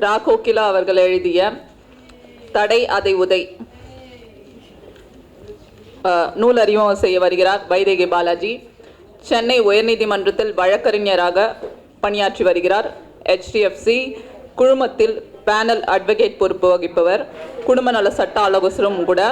ரா கோகிலா அவர்கள் எழுதிய தடை அதை உதை. நூல் அறிமுகம் செய்ய வருகிறார் வைதேகி பாலாஜி. சென்னை உயர்நீதிமன்றத்தில் வழக்கறிஞராக பணியாற்றி வருகிறார் ஹெச்டிஎஃப்சி குழுமத்தில் பேனல் அட்வொகேட் பொறுப்பு வகிப்பவர். குடும்ப நல சட்ட ஆலோசரும் கூட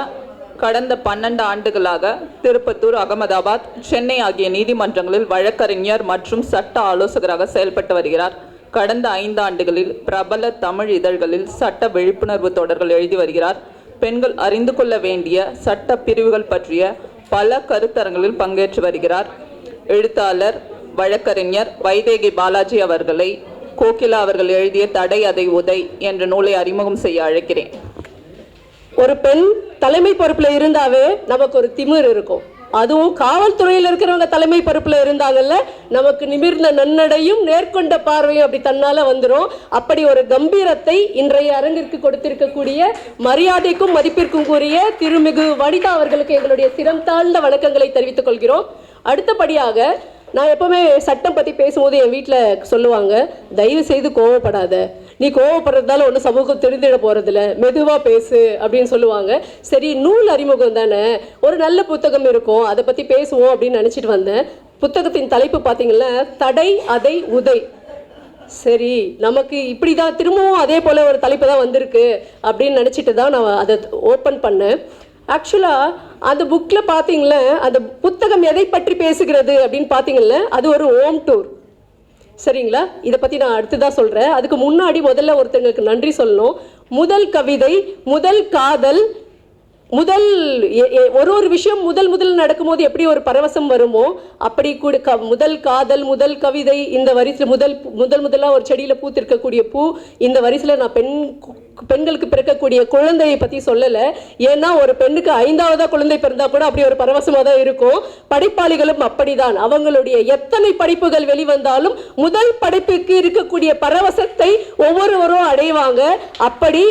கடந்த பன்னெண்டு ஆண்டுகளாக திருப்பத்தூர் அகமதாபாத் சென்னை ஆகிய நீதிமன்றங்களில் வழக்கறிஞர் மற்றும் சட்ட ஆலோசகராக செயல்பட்டு வருகிறார். கடந்த ஐந்தாண்டுகளில் பிரபல தமிழ் இதழ்களில் சட்ட விழிப்புணர்வு தொடர்கள் எழுதி வருகிறார். பெண்கள் அறிந்து கொள்ள வேண்டிய சட்ட பிரிவுகள் பற்றிய பல கருத்தரங்களில் பங்கேற்று வருகிறார். எழுத்தாளர் வழக்கறிஞர் வைதேகி பாலாஜி அவர்களை கோகிலா அவர்கள் எழுதிய தடை அதை உதை என்ற நூலை அறிமுகம் செய்ய அழைக்கிறேன். ஒரு பெண் தலைமை பொறுப்பில் இருந்தாவே நமக்கு ஒரு திமிர் இருக்கும். அதுவும் காவல்துறையில் இருக்கிறவங்க தலைமை பொறுப்பில் இருந்தாங்கல்ல நமக்கு நிமிர்ந்த நன்னடையும் நேர்கொண்ட பார்வையும் அப்படி தன்னால் வந்துடும் அப்படி ஒரு கம்பீரத்தை இன்றைய அரங்கிற்கு கொடுத்திருக்கக்கூடிய மரியாதைக்கும் மதிப்பிற்கும் கூறிய திருமிகு வனிதா அவர்களுக்கு எங்களுடைய சிரம் தாழ்ந்த வணக்கங்களை தெரிவித்துக் கொள்கிறோம். அடுத்தபடியாக நான் எப்பவுமே சட்டம் பற்றி பேசும்போது என் வீட்டில் சொல்லுவாங்க தயவு செய்து கோவப்படாத. நீ கோவப்படுறதால ஒன்றும் சமூகம் தெரிந்திட போகிறதில்ல மெதுவாக பேசு அப்படின்னு சொல்லுவாங்க. சரி நூல் அறிமுகம் தானே. ஒரு நல்ல புத்தகம் இருக்கும். அதை பற்றி பேசுவோம் அப்படின்னு நினச்சிட்டு வந்தேன். புத்தகத்தின் தலைப்பு பார்த்தீங்கன்னா தடை அதை உதை. சரி நமக்கு இப்படி தான் திரும்பவும் அதே போல் ஒரு தலைப்பு தான் வந்திருக்கு அப்படின்னு நினச்சிட்டு தான் நான் அதை ஓப்பன் பண்ணேன். ஆக்சுவலாக அந்த புக்கில் பார்த்தீங்கள அந்த புத்தகம் எதை பற்றி பேசுகிறது அப்படின்னு பார்த்தீங்கள அது ஒரு ஹோம் டூர் சரிங்களா? இதை பற்றி நான் அடுத்ததாக சொல்கிறேன் அதுக்கு முன்னாடி முதல்ல ஒருத்தங்களுக்கு நன்றி சொல்லணும். முதல் கவிதை முதல் காதல் முதல் எ- எ- ஒரு ஒரு விஷயம் முதல் முதல் நடக்கும்போது எப்படி ஒரு பரவசம் வருமோ அப்படி கூட க முதல் காதல் முதல் கவிதை இந்த வரிசையில் முதல் முதல் முதலாக ஒரு செடியில் பூத்திருக்கக்கூடிய பூ இந்த வரிசையில் நான் பெண் பெண்களுக்கு பிறக்கக்கூடிய குழந்தையை பற்றி சொல்லலை. ஏன்னா ஒரு பெண்ணுக்கு ஐந்தாவதா குழந்தை பிறந்தா கூட அப்படி ஒரு பரவசமாக தான் இருக்கும். படைப்பாளிகளும் அப்படிதான். அவங்களுடைய எத்தனை படைப்புகள் வெளிவந்தாலும் முதல் படைப்புக்கு இருக்கக்கூடிய பரவசத்தை ஒவ்வொருவரும் அடைவாங்க. அப்படி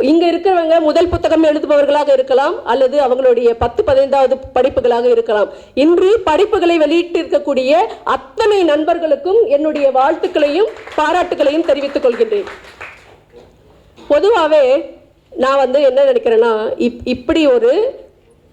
இங்க இருக்கிறவங்க முதல் புத்தகம் எழுதுபவர்களாக இருக்கலாம் அல்லது அவங்களுடைய பத்து பதினைந்தாவது படிப்புகளாக இருக்கலாம். இன்று படிப்புகளை வெளியிட்டிருக்கக்கூடிய அத்தனை நண்பர்களுக்கும் என்னுடைய வாழ்த்துக்களையும் பாராட்டுகளையும் தெரிவித்துக் கொள்கின்றேன். பொதுவாகவே நான் வந்து என்ன நினைக்கிறேன்னா இப் இப்படி ஒரு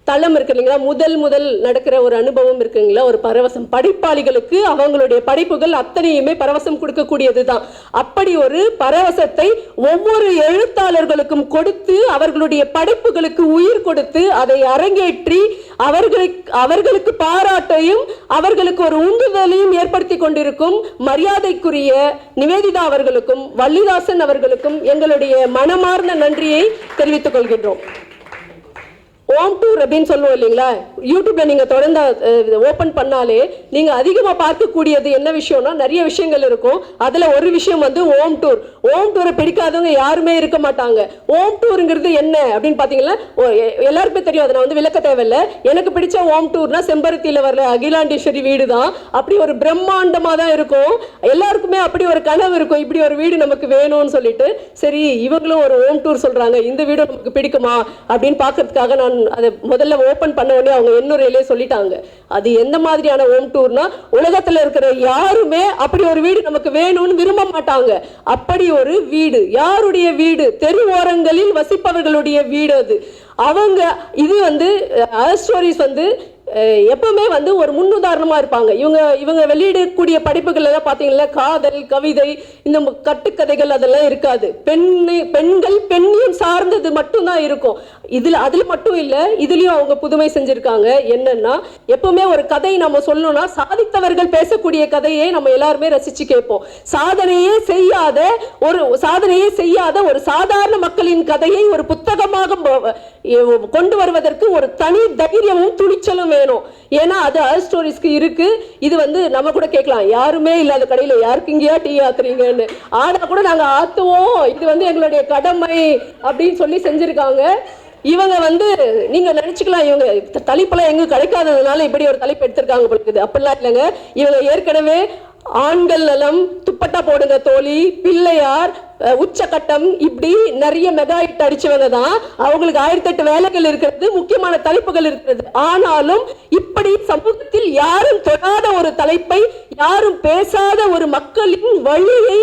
தளம் இருக்கு இல்லைங்களா? முதல் முதல் நடக்கிற ஒரு அனுபவம் இருக்குங்களா ஒரு பரவசம். படைப்பாளிகளுக்கு அவங்களுடைய படைப்புகள் அத்தனையுமே பரவசம் கொடுக்கக்கூடியது தான் அப்படி ஒரு பரவசத்தை ஒவ்வொரு எழுத்தாளர்களுக்கும் கொடுத்து அவர்களுடைய படைப்புகளுக்கு உயிர் கொடுத்து அதை அரங்கேற்றி அவர்களுக்கு அவர்களுக்கு பாராட்டையும் அவர்களுக்கு ஒரு உந்துதலையும் ஏற்படுத்தி கொண்டிருக்கும் மரியாதைக்குரிய நிவேதிதா அவர்களுக்கும் வள்ளிதாசன் அவர்களுக்கும் எங்களுடைய மனமார்ந்த நன்றியை தெரிவித்துக் கொள்கின்றோம். ஓம் டூர் அப்படின்னு சொல்லுவோம் இல்லைங்களா? யூடியூப்ல நீங்க தொடர்ந்து ஓபன் பண்ணாலே நீங்க அதிகமா பார்க்கக்கூடியது என்ன விஷயம்னா நிறைய விஷயங்கள் இருக்கும். அதுல ஒரு விஷயம் வந்து ஓம் டூர் ஓம் டூரை பிடிக்காதவங்க யாருமே இருக்க மாட்டாங்க. ஓம் டூருங்கிறது என்ன அப்படின்னு பாத்தீங்கன்னா ஓ, எ- எல்லாருக்குமே தெரியும். அதை நான் வந்து விளக்க தேவையில்ல. எனக்கு பிடிச்ச ஓம் டூர்னா செம்பருத்தியில வர்ற அகிலாண்டேஸ்வரி வீடு தான் அப்படி ஒரு பிரம்மாண்டமா தான் இருக்கும். எல்லாருக்குமே அப்படி ஒரு கனவு இருக்கும். இப்படி ஒரு வீடு நமக்கு வேணும்னு சொல்லிட்டு சரி இவங்களும் ஒரு ஹோம் டூர் சொல்றாங்க. இந்த வீடு நமக்கு பிடிக்குமா அப்படின்னு பார்க்கறதுக்காக நான் அதை முதல்ல ஓப்பன் பண்ண உடனே அவங்க என்னுரையிலே சொல்லிட்டாங்க. அது எந்த மாதிரியான ஹோம் டூர்னா உலகத்துல இருக்கிற யாருமே அப்படி ஒரு வீடு நமக்கு வேணும்னு விரும்ப மாட்டாங்க. அப்படி ஒரு வீடு. யாருடைய வீடு? தெரு ஓரங்களில் வசிப்பவர்களுடைய வீடு அது. அவங்க இது வந்து uh, ஸ்டோரிஸ் வந்து எப்பவுமே வந்து ஒரு முன்னுதாரணமாக இருப்பாங்க. இவங்க இவங்க வெளியிடக்கூடிய படிப்புகள் எல்லாம் பார்த்தீங்கன்னா காதல் கவிதை இந்த கட்டுக்கதைகள் அதெல்லாம் இருக்காது. பெண் பெண்கள் பெண்ணியம் சார்ந்தது மட்டும்தான் இருக்கும். இதில் அதில் மட்டும் இல்லை இதுலேயும் அவங்க புதுமை செஞ்சுருக்காங்க. என்னன்னா எப்பவுமே ஒரு கதை நம்ம சொல்லணும்னா சாதித்தவர்கள் பேசக்கூடிய கதையை நம்ம எல்லாருமே ரசித்து கேட்போம். சாதனையே செய்யாத ஒரு சாதனையே செய்யாத ஒரு சாதாரண மக்களின் கதையை ஒரு புத்தகமாக கொண்டு வருவதற்கு ஒரு தனி தைரியமும் துணிச்சலும் வேணும். ஏன்னா அது அல் ஸ்டோரிஸ்க்கு இருக்கு. இது வந்து நம்ம கூட கேட்கலாம். யாருமே இல்லாத கடையில யாருக்கு இங்கேயா டீ ஆத்துறீங்கன்னு. ஆனா கூட நாங்க ஆத்துவோம். இது வந்து எங்களுடைய கடமை அப்படின்னு சொல்லி செஞ்சிருக்காங்க. இவங்க வந்து நீங்க நினைச்சுக்கலாம் இவங்க தலைப்பெல்லாம் எங்க கிடைக்காததுனால இப்படி ஒரு தலைப்பு எடுத்திருக்காங்க போல அப்படிலாம் இல்லைங்க. இவங்க ஏற்கனவே ஆண்கள் நலம் துப்பட்டா போடுங்க தோழி. பிள்ளையார் உச்சகட்டம் இப்படி நிறைய மெகா ஹிட் அடிச்சவங்க தான் அவங்களுக்கு ஆயிரத்தி எட்டு வேலைகள் இருக்கிறது முக்கியமான தலைப்புகள் இருக்கிறது. ஆனாலும் இப்படி சமூகத்தில் யாரும் தொடாத ஒரு தலைப்பை யாரும் பேசாத ஒரு மக்களின் வழியை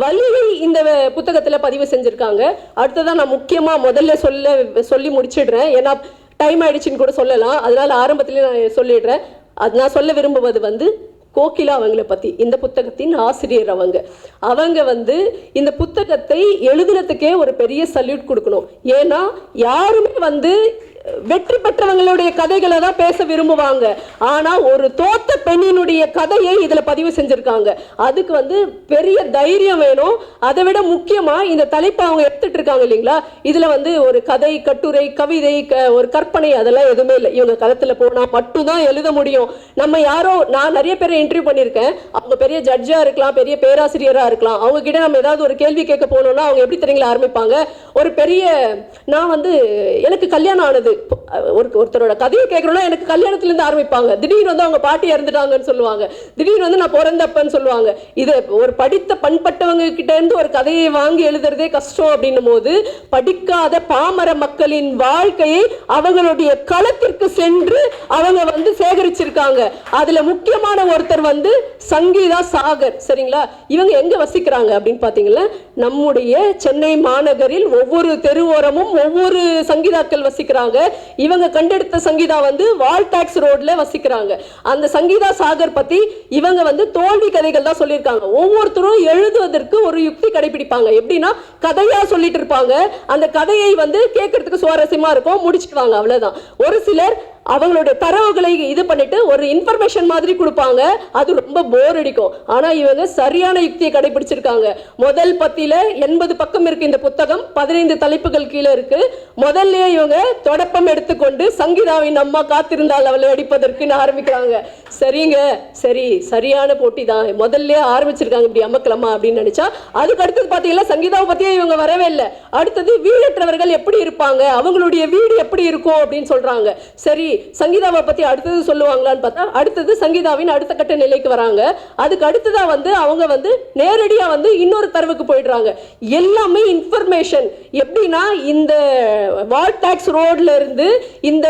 வலியை இந்த புத்தகத்துல பதிவு செஞ்சிருக்காங்க. அடுத்ததான் நான் முக்கியமா முதல்ல சொல்ல சொல்லி முடிச்சிடுறேன். ஏன்னா டைம் ஆயிடுச்சுன்னு கூட சொல்லலாம். அதனால ஆரம்பத்திலே நான் சொல்லிடுறேன். அது நான் சொல்ல விரும்புவது வந்து கோகிலா அவங்கள பத்தி இந்த புத்தகத்தின் ஆசிரியர் அவங்க. அவங்க வந்து இந்த புத்தகத்தை எழுதுனதுக்கே ஒரு பெரிய சல்யூட் கொடுக்கணும். ஏன்னா யாருமே வந்து வெற்றி பெற்றவங்களுடைய கதைகளை தான் பேச விரும்புவாங்க. ஆனா ஒரு தோத்த பெண்ணினுடைய கதையை இதுல பதிவு செஞ்சிருக்காங்க. அதுக்கு வந்து பெரிய தைரியம் வேணும். அதை விட முக்கியமா இந்த தலைப்பை அவங்க எடுத்துட்டு இருக்காங்க இல்லைங்களா? இதுல வந்து ஒரு கதை கட்டுரை கவிதை க- ஒரு கற்பனை அதெல்லாம் எதுவுமே இல்லை. இவங்க களத்துல போனா மட்டும்தான் எழுத முடியும். நம்ம யாரோ நான் நிறைய பேரை இன்டர்வியூ பண்ணியிருக்கேன். அவங்க பெரிய ஜட்ஜா இருக்கலாம் பெரிய பேராசிரியரா இருக்கலாம். அவங்க கிட்ட நம்ம ஏதாவது ஒரு கேள்வி கேட்க போனோம்னா அவங்க எப்படி தெரியுங்களா ஆரம்பிப்பாங்க? ஒரு பெரிய நான் வந்து எனக்கு கல்யாணம் ஆனது. the ஒரு ஒருத்தரோட கதையை கேட்குறோன்னா எனக்கு கல்யாணத்துலேருந்து ஆரம்பிப்பாங்க. திடீர்னு வந்து அவங்க பாட்டி இறந்துட்டாங்கன்னு சொல்லுவாங்க. திடீர்னு வந்து நான் பிறந்தப்பன்னு சொல்லுவாங்க. இது ஒரு படித்த பண்பட்டவங்க கிட்டேருந்து ஒரு கதையை வாங்கி எழுதுறதே கஷ்டம் அப்படின்னும் போது படிக்காத பாமர மக்களின் வாழ்க்கையை அவங்களுடைய களத்திற்கு சென்று அவங்க வந்து சேகரிச்சிருக்காங்க. அதுல முக்கியமான ஒருத்தர் வந்து சங்கீதா சாகர். சரிங்களா? இவங்க எங்க வசிக்கிறாங்க அப்படின்னு பார்த்தீங்களா நம்முடைய சென்னை மாநகரில் ஒவ்வொரு தெருவோரமும் ஒவ்வொரு சங்கீதாக்கள் வசிக்கிறாங்க. இவங்க கண்டெடுத்த சங்கீதா வந்து வால்டாக்ஸ் ரோட்ல வசிக்கிறாங்க. அந்த சங்கீதா சாகர் பத்தி இவங்க வந்து தோல்வி கதைகள் தான் சொல்லியிருக்காங்க. ஒவ்வொருத்தரும் எழுதுவதற்கு ஒரு யுக்தி கடைபிடிப்பாங்க. எப்படின்னா கதையா சொல்லிட்டு இருப்பாங்க. அந்த கதையை வந்து கேட்கறதுக்கு சுவாரஸ்யமா இருக்கும். முடிச்சுக்குவாங்க. அவ்வளவுதான். ஒரு சிலர் அவங்களுடைய தரவுகளை இது பண்ணிட்டு ஒரு இன்ஃபர்மேஷன் மாதிரி கொடுப்பாங்க. அது ரொம்ப போர் அடிக்கும். ஆனா இவங்க சரியான யுக்தியை கடைபிடிச்சிருக்காங்க. முதல் பத்தியில எண்பது பக்கம் இருக்கு இந்த புத்தகம் பதினைந்து தலைப்புகள் கீழே இருக்கு. முதல்லயே இவங்க தொடப்பம் எடுத்துக்கொண்டு சங்கீதாவின் அம்மா காத்திருந்தால் அவளை அடிப்பதற்குன்னு ஆரம்பிக்கிறாங்க. சரிங்க சரி சரியான போட்டி தான். முதல்ல ஆரம்பிச்சிருக்காங்க இப்படி அமக்கலமா அப்படின்னு நினைச்சா அதுக்கு அடுத்தது பாத்தீங்கன்னா சங்கீதாவை பத்தியே இவங்க வரவே இல்லை. அடுத்தது வீடற்றவர்கள் எப்படி இருப்பாங்க? அவங்களுடைய வீடு எப்படி இருக்கும் அப்படின்னு சொல்றாங்க. சரி சங்கீதாவை பற்றி அடுத்தது சொல்லுவாங்களான்னு பார்த்தா அடுத்தது சங்கீதாவின் அடுத்த கட்ட நிலைக்கு வராங்க. அதுக்கு அடுத்ததா வந்து அவங்க வந்து நேரடியா வந்து இன்னொரு தரவுக்கு போயிடுறாங்க. எல்லாமே இன்ஃபர்மேஷன் எப்படின்னா இந்த வால்டாக்ஸ் ரோட்ல இருந்து இந்த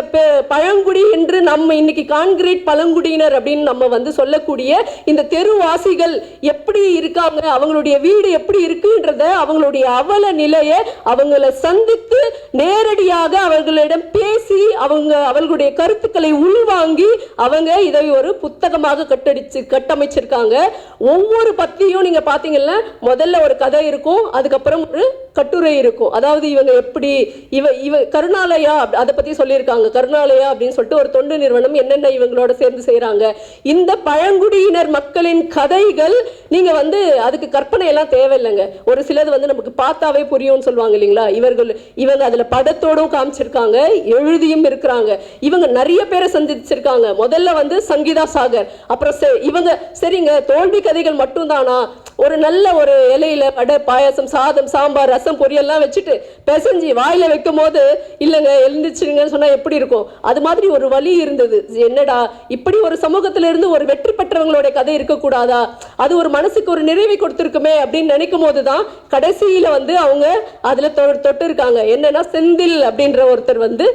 பழங்குடி என்று நம்ம இன்னைக்கு கான்கிரீட் பழங்குடியினர் அப்படின்னு நம்ம வந்து சொல்லக்கூடிய இந்த தெருவாசிகள் எப்படி இருக்காங்க அவங்களுடைய வீடு எப்படி இருக்குன்றத அவங்களுடைய அவல நிலையை அவங்கள சந்தித்து நேரடியாக அவர்களிடம் பேசி அவங்க அவர்களுடைய கருத்துக்களை உள்வாங்கி அவங்க இதை ஒரு புத்தகமாக கட்டடிச்சு கட்டமைச்சிருக்காங்க. ஒவ்வொரு பத்தியும் நீங்க பாத்தீங்கன்னா முதல்ல ஒரு கதை இருக்கும் அதுக்கப்புறம் ஒரு கட்டுரை இருக்கும். அதாவது இவங்க எப்படி இவ இவ கருணாலயா அதை பத்தி சொல்லியிருக்காங்க. கருணாலயா அப்படின்னு சொல்லிட்டு ஒரு தொண்டு நிறுவனம் என்னென்ன இவங்களோட சேர்ந்து செய்கிறாங்க இந்த பழங்குடியினர் மக்களின் கதைகள் நீங்க வந்து அதுக்கு கற்பனை எல்லாம் தேவையில்லைங்க. ஒரு சிலது வந்து நமக்கு பார்த்தாவே புரியும்னு சொல்லுவாங்க இல்லைங்களா? இவர்கள் இவங்க அதுல படத்தோடும் காமிச்சிருக்காங்க எழுதியும் இருக்கிறாங்க. இவங்க நிறைய பேரை சந்திச்சிருக்காங்க. முதல்ல வந்து சங்கீதா சாகர் அப்புறம் இவங்க சரிங்க தோல்வி கதைகள் மட்டும்தானா? ஒரு நல்ல ஒரு இலையில வடை பாயாசம் சாதம் சாம்பார் ரசம் பொரியெல்லாம் வச்சுட்டு பிசைஞ்சு வாயில் வைக்கும் போது இல்லைங்க எழுந்துச்சுங்கன்னு சொன்னால் எப்படி இருக்கும்? அது மாதிரி ஒரு வழி இருந்தது. என்னடா இப்படி ஒரு சமூகத்திலிருந்து ஒரு வெற்றி பெற்றவங்களுடைய கதை இருக்கக்கூடாதா? அது ஒரு மனசுக்கு ஒரு நிறைவை கொடுத்துருக்குமே அப்படின்னு நினைக்கும் போது தான் கடைசியில் வந்து அவங்க அதில் தொட்டு இருக்காங்க. என்னன்னா செந்தில் அப்படின்ற ஒருத்தர் வந்து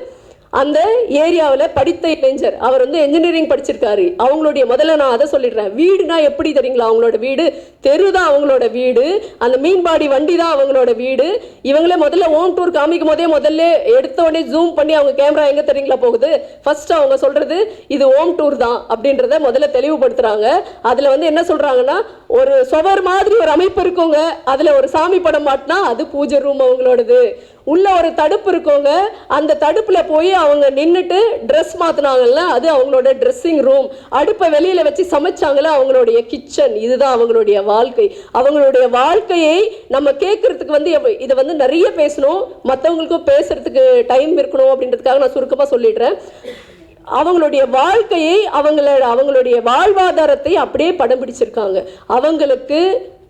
அந்த ஏரியாவில் படித்த இளைஞர் அவர் வந்து என்ஜினியரிங் படிச்சிருக்காரு. அவங்களுடைய முதல்ல நான் அதை சொல்லிடுறேன். வீடுனா எப்படி தெரியுங்களா? அவங்களோட வீடு தெரு தான் அவங்களோட வீடு அந்த மீன்பாடி வண்டி தான் அவங்களோட வீடு. இவங்களே முதல்ல ஓம் டூர் காமிக்கும் போதே முதல்ல எடுத்த உடனே ஜூம் பண்ணி அவங்க கேமரா எங்கே தெரியுங்களா போகுது? ஃபர்ஸ்ட் அவங்க சொல்றது இது ஓம் டூர் தான் அப்படின்றத முதல்ல தெளிவுபடுத்துறாங்க. அதில் வந்து என்ன சொல்றாங்கன்னா ஒரு சுவர் மாதிரி ஒரு அமைப்பு இருக்குங்க. அதில் ஒரு சாமி படம் மாட்டினா அது பூஜை ரூம் அவங்களோடது. உள்ள ஒரு தடுப்பு இருக்கவங்க அந்த தடுப்பில் போய் அவங்க நின்றுட்டு ட்ரெஸ் மாற்றினாங்கல்ல அது அவங்களோட ட்ரெஸ்ஸிங் ரூம் அடுப்பை வெளியில் வச்சு சமைச்சாங்களே அவங்களுடைய கிச்சன் இதுதான் அவங்களுடைய வாழ்க்கை. அவங்களுடைய வாழ்க்கையை நம்ம கேட்குறதுக்கு வந்து இதை வந்து நிறைய பேசணும். மற்றவங்களுக்கும் பேசுறதுக்கு டைம் இருக்கணும் அப்படின்றதுக்காக நான் சுருக்கமாக சொல்லிடுறேன். அவங்களுடைய வாழ்க்கையை அவங்கள அவங்களுடைய வாழ்வாதாரத்தை அப்படியே படம் பிடிச்சிருக்காங்க. அவங்களுக்கு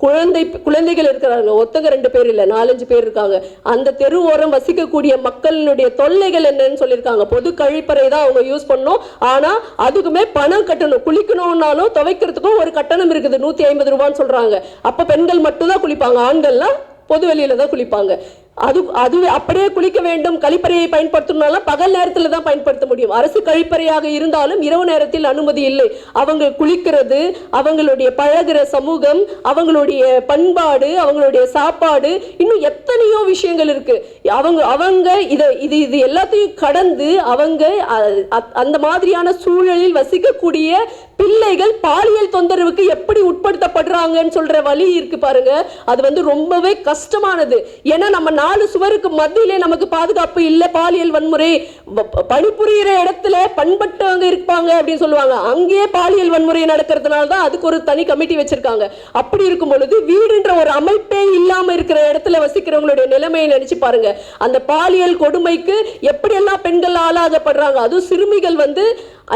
குழந்தை குழந்தைகள் இருக்கிறாங்க. ஒத்தங்க ரெண்டு பேர் இல்லை நாலஞ்சு பேர் இருக்காங்க. அந்த தெரு ஓரம் வசிக்கக்கூடிய மக்களினுடைய தொல்லைகள் என்னன்னு சொல்லியிருக்காங்க. பொது கழிப்பறை தான் அவங்க யூஸ் பண்ணோம். ஆனால் அதுக்குமே பணம் கட்டணும். குளிக்கணும்னாலும் துவைக்கிறதுக்கும் ஒரு கட்டணம் இருக்குது. நூற்றி ஐம்பது ரூபான்னு சொல்கிறாங்க அப்போ பெண்கள் மட்டும்தான் குளிப்பாங்க. ஆண்கள்லாம் பொது வெளியில தான் குளிப்பாங்க. அது அது அப்படியே குளிக்க வேண்டும். கழிப்பறையை பயன்படுத்தணும்னாலும் பகல் நேரத்தில் தான் பயன்படுத்த முடியும். அரசு கழிப்பறையாக இருந்தாலும் இரவு நேரத்தில் அனுமதி இல்லை. அவங்க குளிக்கிறது அவங்களுடைய பழகுற சமூகம் அவங்களுடைய பண்பாடு அவங்களுடைய சாப்பாடு இன்னும் எத்தனையோ விஷயங்கள் இருக்கு. அவங்க அவங்க இதை இது இது எல்லாத்தையும் கடந்து அவங்க அ- அந்த மாதிரியான சூழலில் வசிக்கக்கூடிய பிள்ளைகள் பாலியல் தொந்தரவுக்கு எப்படி உட்படுத்தப்படுறாங்கன்னு சொல்ற வழி இருக்கு பாருங்க. அது வந்து ரொம்பவே கஷ்டமானது. ஏன்னா நம்ம நாலு சுவருக்கு மத்தியிலே நமக்கு பாதுகாப்பு இல்லை பாலியல் வன்முறை பணிபுரிகிற பணிபுரியிற இடத்துல பண்பட்டவங்க இருப்பாங்க அப்படின்னு சொல்லுவாங்க. அங்கேயே பாலியல் வன்முறை நடக்கிறதுனால தான் அதுக்கு ஒரு தனி கமிட்டி வச்சிருக்காங்க. அப்படி இருக்கும் பொழுது வீடுன்ற ஒரு அமைப்பே இல்லாம இருக்கிற இடத்துல வசிக்கிறவங்களுடைய நிலைமையை நினைச்சு பாருங்க. அந்த பாலியல் கொடுமைக்கு எப்படியெல்லாம் பெண்கள் ஆளாகப்படுறாங்க? அதுவும் சிறுமிகள் வந்து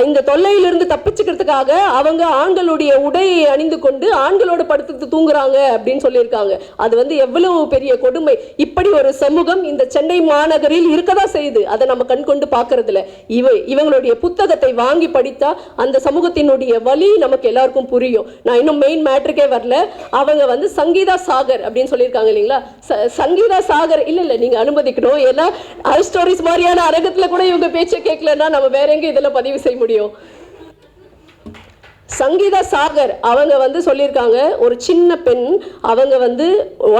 இந்த தொல்லையிலிருந்து தப்பிச்சுக்கிறதுக்காக அவங்க ஆண்களுடைய உடையை அணிந்து கொண்டு ஆண்களோட படுத்து தூங்குறாங்க அப்படின்னு சொல்லியிருக்காங்க. அது வந்து எவ்வளவு பெரிய கொடுமை. இப்படி ஒரு சமூகம் இந்த சென்னை மாநகரில் இருக்கதா செய்யுது. அதை நம்ம கண் கொண்டு பார்க்கறதில்ல. இவ இவங்களுடைய புத்தகத்தை வாங்கி படித்தா அந்த சமூகத்தினுடைய வலி நமக்கு எல்லாருக்கும் புரியும். நான் இன்னும் மெயின் மேட்ருக்கே வரல. அவங்க வந்து சங்கீதா சாகர் அப்படின்னு சொல்லியிருக்காங்க இல்லைங்களா? ச- சங்கீதா சாகர் இல்லை இல்லை நீங்கள் அனுமதிக்கணும். ஏன்னா ஹை ஸ்டோரிஸ் மாதிரியான அரங்கத்தில் கூட இவங்க பேச்சை கேட்கலன்னா நம்ம வேற எங்கே இதெல்லாம் பதிவு செய்ய முடியும். சங்கீதா சாகர் அவங்க வந்து சொல்லியிருக்காங்க ஒரு சின்ன பெண் அவங்க வந்து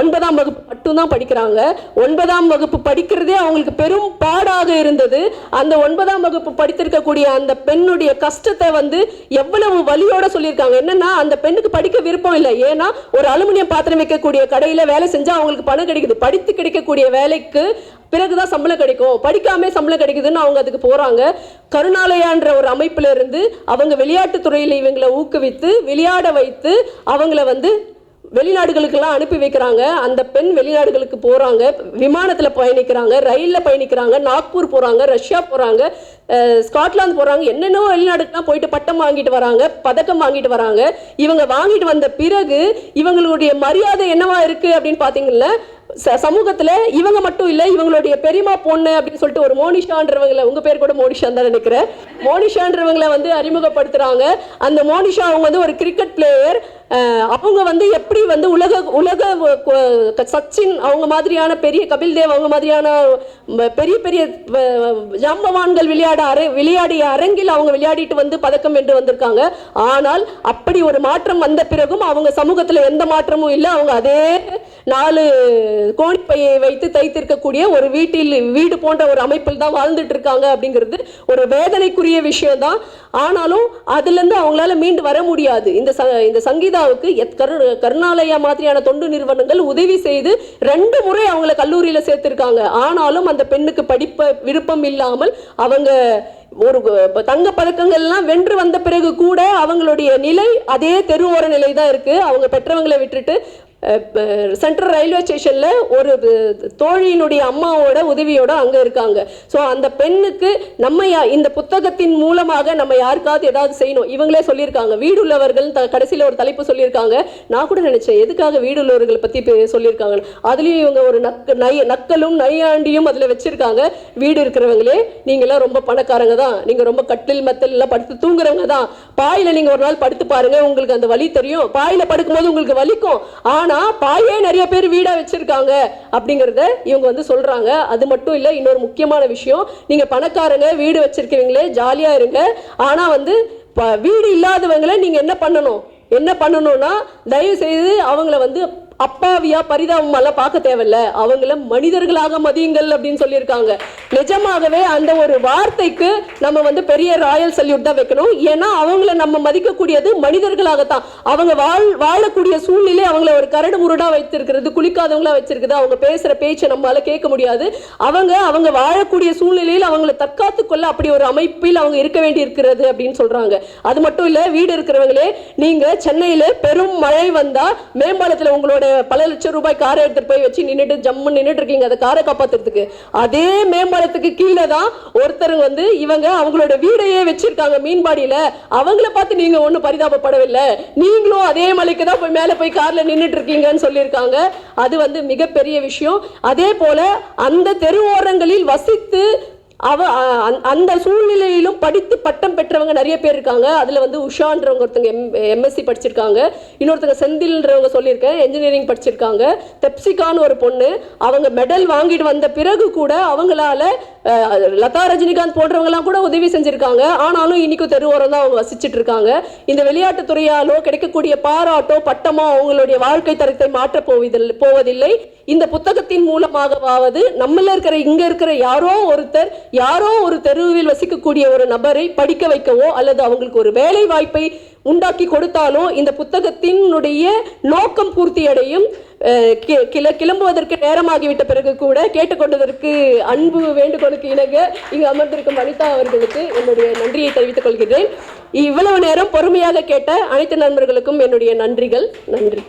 ஒன்பதாம் வகுப்பு மட்டும்தான் படிக்கிறாங்க. ஒன்பதாம் வகுப்பு படிக்கிறதே அவங்களுக்கு பெரும் பாடாக இருந்தது. அந்த ஒன்பதாம் வகுப்பு படித்திருக்கக்கூடிய அந்த பெண்ணுடைய கஷ்டத்தை வந்து எவ்வளவு வலியோட சொல்லியிருக்காங்க. என்னன்னா அந்த பெண்ணுக்கு படிக்க விருப்பம் இல்லை. ஏன்னா ஒரு அலுமினியம் பாத்திரம் வைக்கக்கூடிய கடையில் வேலை செஞ்சால் அவங்களுக்கு பணம் கிடைக்குது. படித்து கிடைக்கக்கூடிய வேலைக்கு பிறகுதான் சம்பளம் கிடைக்கும். படிக்காம சம்பளம் கிடைக்குதுன்னு அவங்க அதுக்கு போறாங்க. கருணாலயான்ற ஒரு அமைப்புல இருந்து அவங்க விளையாட்டுத் துறையில இவங்களை ஊக்குவித்து விளையாட வைத்து அவங்கள வந்து வெளிநாடுகளுக்கெல்லாம் அனுப்பி வைக்கிறாங்க. அந்த பெண் வெளிநாடுகளுக்கு போகிறாங்க விமானத்தில் பயணிக்கிறாங்க. ரயிலில் பயணிக்கிறாங்க. நாக்பூர் போகிறாங்க ரஷ்யா போகிறாங்க ஸ்காட்லாந்து போகிறாங்க என்னென்னவோ வெளிநாடுக்குலாம் போயிட்டு பட்டம் வாங்கிட்டு வராங்க. பதக்கம் வாங்கிட்டு வராங்க. இவங்க வாங்கிட்டு வந்த பிறகு இவங்களுடைய மரியாதை என்னவா இருக்குது அப்படின்னு பார்த்தீங்கன்னா சமூகத்துல இவங்க மட்டும் இல்ல இவங்களுடைய பெரியமா பொண்ணு அப்படின்னு சொல்லிட்டு ஒரு மோனிஷான்றவங்களை உங்க பேர் கூட மோனிஷா தான் நினைக்கிறேன். மோனிஷான்றவங்களை வந்து அறிமுகப்படுத்துறாங்க. அந்த மோனிஷா அவங்க வந்து ஒரு கிரிக்கெட் பிளேயர் அவங்க வந்து எப்படி வந்து உலக உலக சச்சின் அவங்க மாதிரியான பெரிய கபில் தேவ் அவங்க மாதிரியான பெரிய பெரிய ஜாம்பவான்கள் விளையாட அரை விளையாடிய அரங்கில் அவங்க விளையாடிட்டு வந்து பதக்கம் வென்று வந்திருக்காங்க. ஆனால் அப்படி ஒரு மாற்றம் வந்த பிறகும் அவங்க சமூகத்தில் எந்த மாற்றமும் இல்லை. அவங்க அதே நாலு கோணிப்பையை வைத்து தைத்திருக்கக்கூடிய ஒரு வீட்டில் வீடு போன்ற ஒரு அமைப்பில் தான் வாழ்ந்துட்டு இருக்காங்க அப்படிங்கிறது ஒரு வேதனைக்குரிய விஷயம் தான் ஆனாலும் அதுலேருந்து அவங்களால மீண்டு வர முடியாது. இந்த ச இந்த சங்கீத எத் கருணாலயா மாதிரியான தொண்டு நிறுவனங்கள் உதவி செய்து ரெண்டு முறை அவங்கள கல்லூரியில் சேர்த்திருக்காங்க. ஆனாலும் அந்த பெண்ணுக்கு படிப்ப விருப்பம் இல்லாமல் அவங்க ஒரு தங்க பதக்கங்கள்லாம் வென்று வந்த பிறகு கூட அவங்களுடைய நிலை அதே தெருவோர நிலை தான் இருக்கு. அவங்க பெற்றவங்களை விட்டுட்டு சென்ட்ரல் ரயில்வே ஸ்டேஷனில் ஒரு தோழியினுடைய அம்மாவோட உதவியோட அங்கே இருக்காங்க. ஸோ அந்த பெண்ணுக்கு நம்ம யா- இந்த புத்தகத்தின் மூலமாக நம்ம யாருக்காவது ஏதாவது செய்யணும். இவங்களே சொல்லியிருக்காங்க. வீடுள்ளவர்கள் த கடைசியில் ஒரு தலைப்பு சொல்லியிருக்காங்க. நான் கூட நினச்சேன் எதுக்காக வீடுள்ளவர்களை பற்றி பே- சொல்லியிருக்காங்க அதுலேயும் இவங்க ஒரு நக்க நைய நக்கலும் நையாண்டியும் அதில் வச்சுருக்காங்க. வீடு இருக்கிறவங்களே நீங்களாம் ரொம்ப பணக்காரங்க தான். நீங்கள் ரொம்ப கட்டில் மெத்தல் எல்லாம் படுத்து தூங்குறவங்க தான். பாயில் நீங்கள் ஒரு நாள் படுத்து பாருங்கள் உங்களுக்கு அந்த வலி தெரியும். பாயில் படுக்கும்போது உங்களுக்கு வலிக்கும். ஆனால் ஆனால் பாயே நிறைய பேர் வீடா வச்சிருக்காங்க அப்படிங்கிறத இவங்க வந்து சொல்றாங்க. அது மட்டும் இல்லை இன்னொரு முக்கியமான விஷயம் நீங்க பணக்காரங்க வீடு வச்சுருக்கிறீங்களே ஜாலியா இருங்க. ஆனா வந்து வீடு இல்லாதவங்களை நீங்க என்ன பண்ணணும்? என்ன பண்ணணும்னா தயவு செய்து அவங்கள வந்து அப்பாவியா பரிதாபமெல்லாம் பார்க்க தேவையில்ல. அவங்கள மனிதர்களாக மதியுங்கள் அப்படின்னு சொல்லியிருக்காங்க. நிஜமாகவே அந்த ஒரு வார்த்தைக்கு நம்ம வந்து பெரிய ராயல் சல்யூட் தான் வைக்கணும். ஏன்னா அவங்கள நம்ம மதிக்கக்கூடியது மனிதர்களாகத்தான். அவங்க வாழ் வாழக்கூடிய சூழ்நிலை அவங்கள ஒரு கரடு முருடா வைத்திருக்கிறது குளிக்காதவங்களா வச்சிருக்குது அவங்க பேசுற பேச்சை நம்மளால கேட்க முடியாது. அவங்க அவங்க வாழக்கூடிய சூழ்நிலையில் அவங்கள தற்காத்து கொள்ள அப்படி ஒரு அமைப்பில் அவங்க இருக்க வேண்டி இருக்கிறது அப்படின்னு சொல்றாங்க. அது மட்டும் இல்ல வீடு இருக்கிறவங்களே நீங்க சென்னையில பெரும் மழை வந்தா மேம்பாலத்துல உங்களோட பல லட்சம் ரூபாய் காரை எடுத்துட்டு போய் வச்சு நின்றுட்டு ஜம்மு நின்றுட்டு இருக்கீங்க. அந்த காரை காப்பாத்துறதுக்கு. அதே மேம்பாலத்துக்கு கீழே தான் ஒருத்தர் வந்து இவங்க அவங்களோட வீடையே வச்சிருக்காங்க மீன்பாடியில அவங்கள பார்த்து நீங்க ஒன்றும் பரிதாபப்படவில்லை. நீங்களும் அதே மலைக்கு தான் போய் மேலே போய் கார்ல நின்றுட்டு இருக்கீங்கன்னு சொல்லியிருக்காங்க. அது வந்து மிகப்பெரிய விஷயம். அதே போல அந்த தெருவோரங்களில் வசித்து அவ அந்த- சூழ்நிலையிலும் படித்து பட்டம் பெற்றவங்க நிறைய பேர் இருக்காங்க. அதில் வந்து உஷான்றவங்க ஒருத்தங்க எம் எம்எஸ்சி படிச்சிருக்காங்க. இன்னொருத்தங்க செந்தில்ன்றவங்க சொல்லியிருக்கேன் என்ஜினியரிங் படிச்சிருக்காங்க. தெப்சிகான்னு ஒரு பொண்ணு. அவங்க மெடல் வாங்கிட்டு வந்த பிறகு கூட அவங்களால லதா ரஜினிகாந்த் போன்றவங்கலாம் கூட உதவி செஞ்சுருக்காங்க. ஆனாலும் இன்றைக்கும் தெருவோரம் தான் அவங்க வசிச்சுட்டு இருக்காங்க இந்த விளையாட்டுத் துறையாலோ கிடைக்கக்கூடிய பாராட்டோ பட்டமோ அவங்களுடைய வாழ்க்கை தரத்தை மாற்றப் போவதில்லை போவதில்லை. இந்த புத்தகத்தின் மூலமாகவாவது நம்மள இருக்கிற இங்கே இருக்கிற யாரோ ஒருத்தர் யாரோ ஒரு தெருவில் வசிக்கக்கூடிய ஒரு நபரை படிக்க வைக்கவோ அல்லது அவங்களுக்கு ஒரு வேலை வாய்ப்பை உண்டாக்கி கொடுத்தாலும் இந்த புத்தகத்தினுடைய நோக்கம் பூர்த்தி அடையும் கி- கிள கிளம்புவதற்கு நேரமாகிவிட்ட பிறகு கூட கேட்டுக்கொண்டதற்கு அன்பு வேண்டுகோளுக்கு இணங்க இங்கு அமர்ந்திருக்கும் வனிதா அவர்களுக்கு என்னுடைய நன்றியை தெரிவித்துக் கொள்கிறேன் இவ்வளவு நேரம் பொறுமையாக கேட்ட அனைத்து நண்பர்களுக்கும் என்னுடைய நன்றிகள். நன்றி.